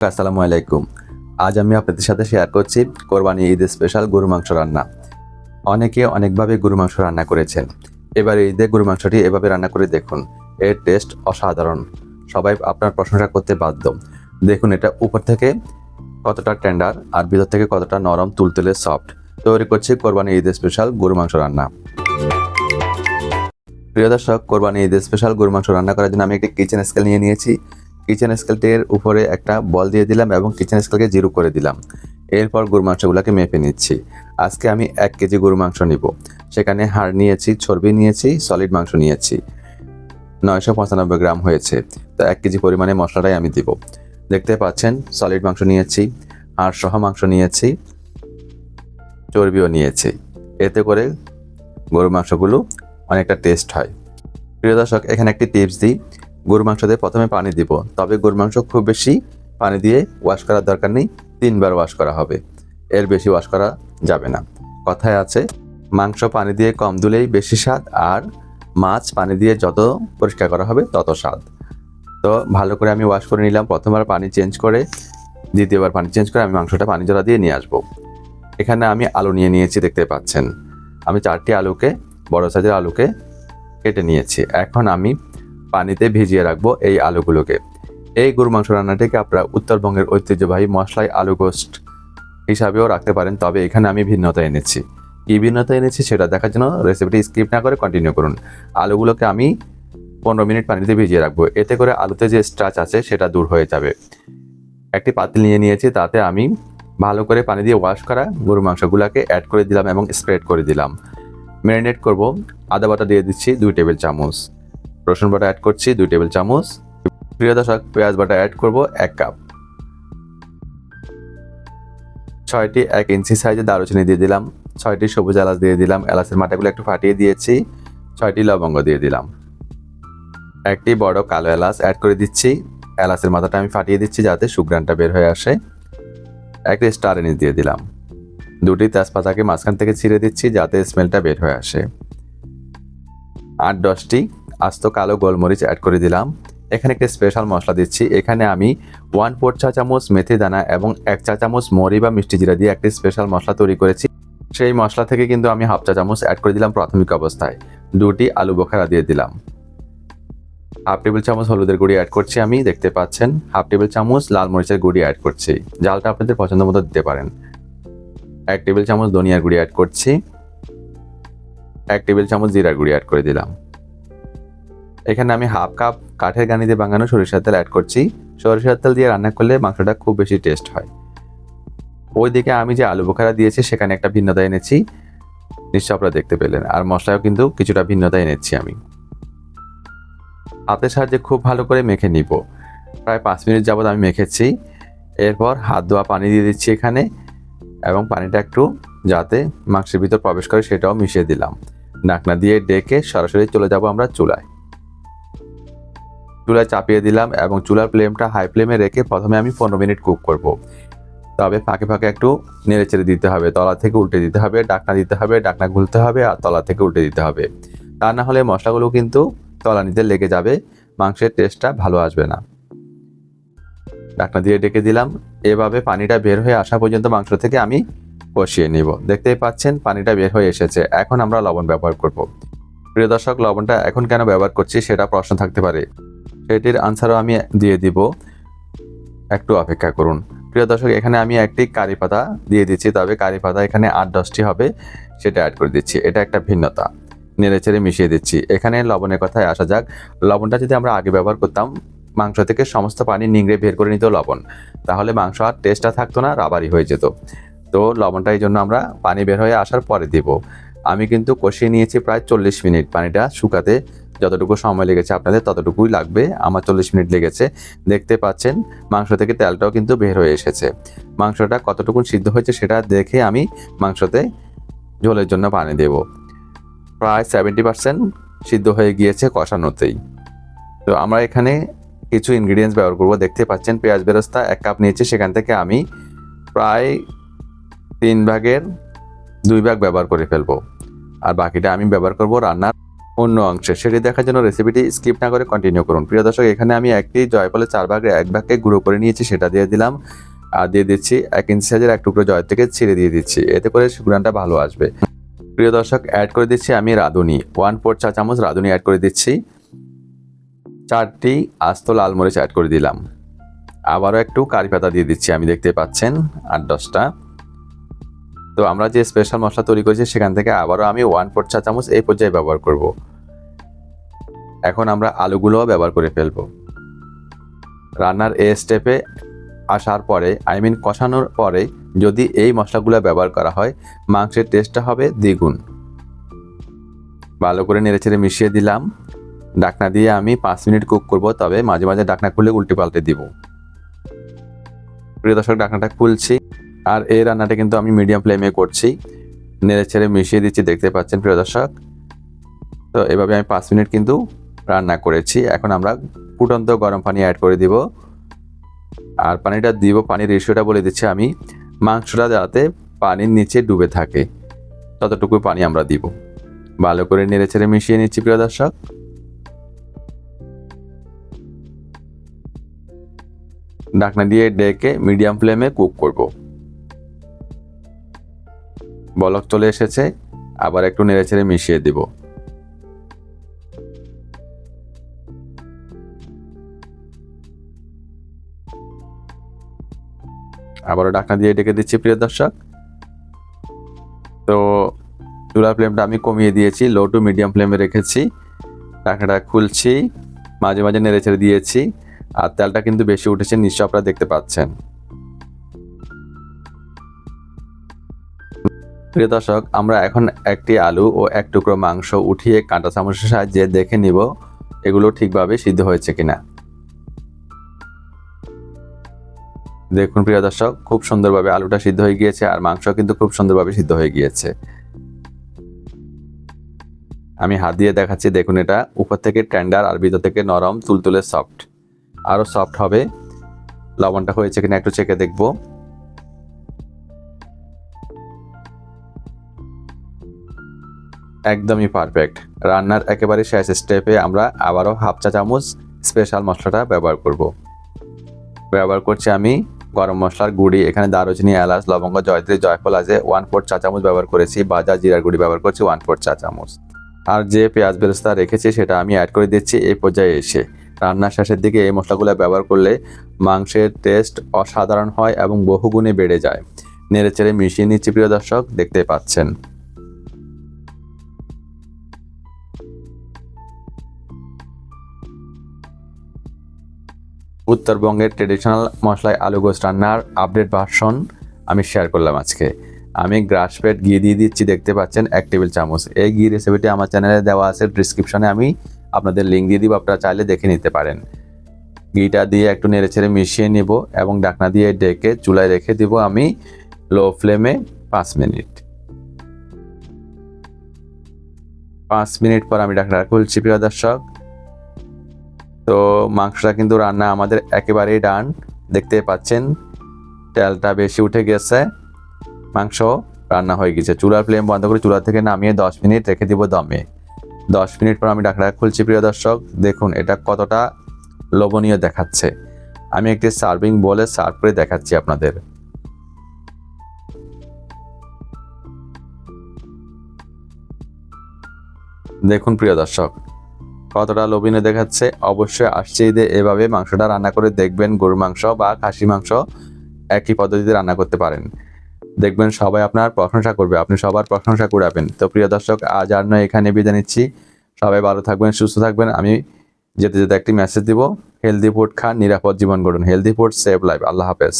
আসসালামু আলাইকুম। আজ আমি আপনাদের সাথে শেয়ার করছি কোরবানি ঈদের স্পেশাল গরু মাংস রান্না। অনেকে অনেকভাবে গরু মাংস রান্না করেছেন। এবার ঈদে গরু মাংসটি এভাবে রান্না করে দেখুন। এর টেস্ট অসাধারণ। সবাই আপনার প্রশংসা করতে বাধ্য। দেখুন এটা উপর থেকে কতটা টেন্ডার আর ভিতর থেকে কতটা নরম, তুলতুলে সফট তৈরি করছি কোরবানি ঈদের স্পেশাল গরু মাংস রান্না। প্রিয় দর্শক, কোরবানি ঈদের স্পেশাল গরু মাংস রান্না করার জন্য আমি একটি কিচেন স্কেল নিয়ে নিয়েছি। কিচেন স্কেলটির উপরে একটা বল দিয়ে দিলাম এবং কিচেন স্কেলকে জিরো করে দিলাম। এরপর গরু মাংসগুলোকে মেপে নিচ্ছি। আজকে আমি এক কেজি গরু মাংস নিব। সেখানে হাড় নিয়েছি, চর্বি নিয়েছি সলিড মাংস নিয়েছি। নয়শো পঁচানব্বই গ্রাম হয়েছে। তো এক কেজি পরিমাণে মশলাটাই আমি দিব। দেখতে পাচ্ছেন সলিড মাংস নিয়েছি হাড় সহ মাংস নিয়েছি। চর্বিও নিয়েছি। এতে করে গরু মাংসগুলো অনেকটা টেস্ট হয়। প্রিয় দর্শক, এখানে একটি টিপস দিই। গরু মাংসতে প্রথমে পানি দিব। তবে গরু মাংস খুব বেশি পানি দিয়ে ওয়াশ করার দরকার নেই। তিনবার ওয়াশ করা হবে। এর বেশি ওয়াশ করা যাবে না। কথায় আছে, মাংস পানি দিয়ে কম দিলেই বেশি স্বাদ আর মাছ পানি দিয়ে যত পরিষ্কার করা হবে তত স্বাদ। তো ভালো করে আমি ওয়াশ করে নিলাম। প্রথমবার পানি চেঞ্জ করে, দ্বিতীয়বার পানি চেঞ্জ করে আমি মাংসটা পানি জলা দিয়ে নিয়ে আসব। এখানে আমি আলু নিয়ে নিয়েছি, দেখতে পাচ্ছেন। আমি চারটি আলুকে, বড় সাইজের আলুকে কেটে নিয়েছি। এখন আমি পানিতে ভিজিয়ে রাখব এই আলুগুলোকে। এই গরু মাংস রান্নাটিকে আপনারা উত্তরবঙ্গের ঐতিহ্যবাহী মশলাই আলু গোস্ট হিসাবেও রাখতে পারেন, তবে এখানে আমি ভিন্নতা এনেছি। কী ভিন্নতা এনেছি সেটা দেখার জন্য রেসিপিটি স্কিপ না করে কন্টিনিউ করুন। আলুগুলোকে আমি পনেরো মিনিট পানিতে ভিজিয়ে রাখব। এতে করে আলুতে যে স্ট্রাচ আছে সেটা দূর হয়ে যাবে। একটি পাতিল নিয়ে নিয়েছি, তাতে আমি ভালো করে পানি দিয়ে ওয়াশ করা গরু মাংসগুলোকে অ্যাড করে দিলাম এবং স্প্রেড করে দিলাম। ম্যারিনেট করব। আদা বাটা দিয়ে দিচ্ছি দুই টেবিল চামচ। রসুন বাটা অ্যাড করছি দুই টেবিল চামচ। প্রিয় দর্শক, পেঁয়াজ বাটা অ্যাড করব এক কাপ ছয়টি এক ইঞ্চি সাইজে দারুচিনি দিয়ে দিলাম। ছয়টি সবুজ এলাচ দিয়ে দিলাম। এলাচের মাটাগুলো একটু ফাটিয়ে দিয়েছি। ছয়টি লবঙ্গ দিয়ে দিলাম। একটি বড় কালো এলাচ অ্যাড করে দিচ্ছি। এলাচের মাথাটা আমি ফাটিয়ে দিচ্ছি যাতে সুগ্রানটা বের হয়ে আসে। একটি স্টার এনিস দিয়ে দিলাম। দুটি তেজপাতাকে মাঝখান থেকে ছিঁড়ে দিচ্ছি যাতে স্মেলটা বের হয়ে আসে। আট দশটি আস্ত কালো গোলমরিচ অ্যাড করে দিলাম। এখানে একটি স্পেশাল মশলা দিচ্ছি। এখানে আমি ওয়ান ফোর চা চামচ মেথি দানা এবং এক চা চামচ মরি বা মিষ্টি জিরা দিয়ে একটি স্পেশাল মশলা তৈরি করেছি। সেই মশলা থেকে কিন্তু আমি হাফ চা চামচ অ্যাড করে দিলাম প্রাথমিক অবস্থায়। দুটি আলু বোখারা দিয়ে দিলাম। হাফ টেবিল চামচ হলুদের গুঁড়ি অ্যাড করছি আমি, দেখতে পাচ্ছেন। হাফ টেবিল চামচ লাল মরিচের গুঁড়ি অ্যাড করছি। জালটা আপনাদের পছন্দ মতো দিতে পারেন। এক টেবিল চামচ ধনিয়ার গুঁড়ি অ্যাড করছি। এক টেবিল চামচ জিরার গুঁড়ি অ্যাড করে দিলাম। এখানে আমি হাফ কাপ কাঠের গানি দিয়ে বাঙানো সরিষার তেল অ্যাড করছি। সরিষার তেল দিয়ে রান্না করলে মাংসটা খুব বেশি টেস্ট হয়। ওইদিকে আমি যে আলু বোখারা দিয়েছি, সেখানে একটা ভিন্নতা এনেছি। নিশ্চয় আপনারা দেখতে পেলেন। আর মশলাও কিন্তু কিছুটা ভিন্নতা এনেছি আমি। হাতের সাহায্যে খুব ভালো করে মেখে নিব। প্রায় পাঁচ মিনিট যাবত আমি মেখেছি। এরপর হাত ধোয়া পানি দিয়ে দিচ্ছি এখানে এবং পানিটা একটু যাতে মাংসের ভিতর প্রবেশ করে সেটাও মিশিয়ে দিলাম। নাকনা দিয়ে ডেকে সরাসরি চলে যাব আমরা চুলায়। চুলায় চাপিয়ে দিলাম এবং চুলার ফ্লেমটা হাই ফ্লেমে রেখে প্রথমে আমি পনেরো মিনিট কুক করব। তবে ফাঁকে ফাঁকে একটু নেড়ে চেড়ে দিতে হবে। তলা থেকে উল্টে দিতে হবে ডাকনা দিতে হবে ডাকনা খুলতে হবে আর তলা থেকে উল্টে দিতে হবে। তা না হলে মশলাগুলো কিন্তু তলানিতে লেগে যাবে, মাংসের টেস্টটা ভালো আসবে না। ডাকনা দিয়ে ডেকে দিলাম, এভাবে পানিটা বের হয়ে আসা পর্যন্ত মাংস থেকে আমি কষিয়ে নিব। দেখতেই পাচ্ছেন, পানিটা বের হয়ে এসেছে। এখন আমরা লবণ ব্যবহার করব। প্রিয় দর্শক, লবণটা এখন কেন ব্যবহার করছি সেটা প্রশ্ন থাকতে পারে। সেটির আনসারও আমি দিয়ে দিব। একটু অপেক্ষা করুন। প্রিয় দর্শক, এখানে আমি একটি কারি পাতা দিয়ে দিচ্ছি, তবে কারি পাতা এখানে আট দশটি হবে, সেটা অ্যাড করে দিচ্ছি। এটা একটা ভিন্নতা। নেড়ে চেড়ে মিশিয়ে দিচ্ছি। এখানে লবণের কথায় আসা যাক। লবণটা যদি আমরা আগে ব্যবহার করতাম, মাংস থেকে সমস্ত পানি নিংড়ে বের করে নিত লবণ। তাহলে মাংস আর টেস্টটা থাকতো না রাবারি হয়ে যেত। তো লবণটা এই জন্য আমরা পানি বের হয়ে আসার পরে দিব। আমি কিন্তু কষিয়ে নিয়েছি প্রায় চল্লিশ মিনিট। পানিটা শুকাতে যতটুকু সময় লেগেছে আপনাদের ততটুকুই লাগবে। আমার চল্লিশ মিনিট লেগেছে। দেখতে পাচ্ছেন, মাংস থেকে তেলটাও কিন্তু বের হয়ে এসেছে। মাংসটা কতটুকু সিদ্ধ হয়েছে সেটা দেখে আমি মাংসতে ঝোলের জন্য পানি দেব। প্রায় সেভেন্টি পার্সেন্ট সিদ্ধ হয়ে গিয়েছে কষানোতেই। তো আমরা এখানে কিছু ইনগ্রিডিয়েন্টস ব্যবহার করব। দেখতে পাচ্ছেন পেঁয়াজ বেরস্তা এক কাপ নিয়েছি। সেখান থেকে আমি প্রায় তিন ভাগের দুই ভাগ ব্যবহার করে ফেলব। আর বাকিটা আমি ব্যবহার করব রান্নার অন্য অংশে। সেটি দেখার জন্য রেসিপিটি স্কিপ না করে কন্টিনিউ করুন। প্রিয় দর্শক, এখানে আমি একটি জয়ফলের চার ভাগে এক ভাগকে গুঁড়ো করে নিয়েছি। সেটা দিয়ে দিলাম। আর দিয়ে দিচ্ছি এক ইঞ্চি সাইজের এক টুকরো জয় থেকে ছিঁড়ে দিয়ে দিচ্ছি। এতে করে সুগ্রানটা ভালো আসবে। প্রিয় দর্শক অ্যাড করে দিচ্ছি আমি রাঁধুনি। ওয়ান ফোর চা চামচ রাঁধুনি অ্যাড করে দিচ্ছি। চারটি আস্ত লাল মরিচ অ্যাড করে দিলাম। আবারও একটু কারি পাতা দিয়ে দিচ্ছি, আমি দেখতে পাচ্ছেন, আট দশটা। তো আমরা যে স্পেশাল মশলা তৈরি করেছি, সেখান থেকে আবারও আমি ওয়ান ফোর চা চামচ এই পর্যায়ে ব্যবহার করব। এখন আমরা আলুগুলোও ব্যবহার করে ফেলব। রান্নার এ স্টেপে আসার পরে আই মিন কষানোর পরে যদি এই মশলাগুলো ব্যবহার করা হয়, মাংসের টেস্টটা হবে দ্বিগুণ। ভালো করে নেড়েচেড়ে মিশিয়ে দিলাম। ডাকনা দিয়ে আমি পাঁচ মিনিট কুক করব, তবে মাঝে মাঝে ডাকনা খুলে উল্টে পাল্টে দিব। প্রিয় দর্শক, ডাকনাটা খুলছি। আর এই রান্নাটা কিন্তু আমি মিডিয়াম ফ্লেমে করছি। নেড়ে ছেড়ে মিশিয়ে দিচ্ছি, দেখতে পাচ্ছেন প্রিয় দর্শক। তো এভাবে আমি পাঁচ মিনিট কিন্তু রান্না করেছি। এখন আমরা ফুটন্ত গরম পানি অ্যাড করে দিব। আর পানিটা দিব, পানির রেশিওটা বলে দিচ্ছি আমি, মাংসটা যাতে পানির নিচে ডুবে থাকে। ততটুকু পানি আমরা দিব। ভালো করে নেড়ে ছেড়ে মিশিয়ে নিচ্ছি, প্রিয় দর্শক। ঢাকনা দিয়ে ডেকে মিডিয়াম ফ্লেমে কুক করব। বলক চলে এসেছে, আবার একটু নেড়ে ছেড়ে মিশিয়ে দিব। আবারও ঢাকনা দিয়ে ডেকে দিচ্ছি প্রিয় দর্শক। তো চুলার ফ্লেমটা আমি কমিয়ে দিয়েছি লো টু মিডিয়াম ফ্লেমে রেখেছি। ঢাকনাটা খুলছি, মাঝে মাঝে নেড়েচেড়ে দিয়েছি, আর তেলটা কিন্তু বেশি উঠেছে, নিশ্চয় আপনারা দেখতে পাচ্ছেন। প্রিয় দর্শক, আমরা এখন একটি আলু ও এক টুকরো মাংস উঠিয়ে কাঁটা চামচের সাহায্যে দেখে নিব, এগুলো ঠিকভাবে সিদ্ধ হয়েছে কিনা। দেখুন প্রিয় দর্শক, খুব সুন্দরভাবে আলুটা সিদ্ধ হয়ে গিয়েছে আর মাংস কিন্তু খুব সুন্দরভাবে সিদ্ধ হয়ে গিয়েছে। আমি হাত দিয়ে দেখাচ্ছি, দেখুন এটা, উপর থেকে টেন্ডার আর ভিতর থেকে নরম তুলতুলে সফট আরও সফট হবে। লবণটা হয়েছে কিনা একটু চেকে দেখব। একদমই পারফেক্ট রান্নার একেবারে শেষ স্টেপে আমরা আবারও হাফ চা চামচ স্পেশাল মশলাটা ব্যবহার করব। ব্যবহার করছি আমি গরম মশলার গুঁড়ি। এখানে দারুচিনি, এলাচ, লবঙ্গ, জয়ত্রী, জয়ফল আছে। ওয়ান ফোর চা চামচ ব্যবহার করেছি। বাজার জিরার গুঁড়ি ব্যবহার করছি ওয়ান ফোর চা চামচ। আর যে পেঁয়াজ বেরেস্তা রেখেছি, সেটা আমি অ্যাড করে দিচ্ছি এই পর্যায়ে এসে। রান্নার শেষের দিকে এই মশলাগুলো ব্যবহার করলে মাংসের টেস্ট অসাধারণ হয় এবং বহুগুণে বেড়ে যায়। নেড়ে চেড়ে মিশিয়ে নিচ্ছি, প্রিয় দর্শক, দেখতে পাচ্ছেন। উত্তরবঙ্গের ট্রেডিশনাল মশলায় আলু গোস্ত রান্নার আপডেট ভার্সন আমি শেয়ার করলাম আজকে। আমি গ্রাস ফেড ঘি দিয়ে দিচ্ছি, দেখতে পাচ্ছেন, এক টেবিল চামচ। এই ঘি রেসিপিটি আমার চ্যানেলে দেওয়া আছে ডিসক্রিপশনে আমি আপনাদের লিঙ্ক দিয়ে দিব, আপনারা চাইলে দেখে নিতে পারেন। ঘিটা দিয়ে একটু নেড়ে ছেড়ে মিশিয়ে নিব এবং ডাকনা দিয়ে ডেকে চুলায় রেখে দিব আমি লো ফ্লেমে পাঁচ মিনিট। পাঁচ মিনিট পর আমি ডাকনা খুলছি, প্রিয় দর্শক। তো মাংসটা কিন্তু রান্না আমাদের একেবারেই ডান। দেখতে পাচ্ছেন, তেলটা বেশি উঠে গেছে। মাংস রান্না হয়ে গেছে। চুলার ফ্লেম বন্ধ করে চুলা থেকে নামিয়ে দশ মিনিট রেখে দিব দমে। দশ মিনিট পর আমি ডাকনা খুলছি, প্রিয় দর্শক। দেখুন, এটা কতটা লোভনীয় দেখাচ্ছে। আমি একটি সার্ভিং বলে সার্ভ করে দেখাচ্ছি আপনাদের। দেখুন, প্রিয় দর্শক কতটা লোভনীয় দেখাচ্ছে? অবশ্যই আসছে ঈদে এভাবে মাংসটা রান্না করে দেখবেন, গরুর মাংস বা খাসি মাংস একই পদ্ধতিতে রান্না করতে পারেন। দেখবেন সবাই আপনার প্রশংসা করবে, আপনি সবার প্রশংসা কুড়াবেন। তো প্রিয় দর্শক, আজ আর নয়, এখানে বিদায় নিচ্ছি। সবাই ভালো থাকবেন, সুস্থ থাকবেন। আমি যেতে যেতে একটি মেসেজ দিব হেলদি ফুড খান, নিরাপদ জীবন গড়ুন। হেলদি ফুড সেভ লাইফ আল্লাহ হাফেজ।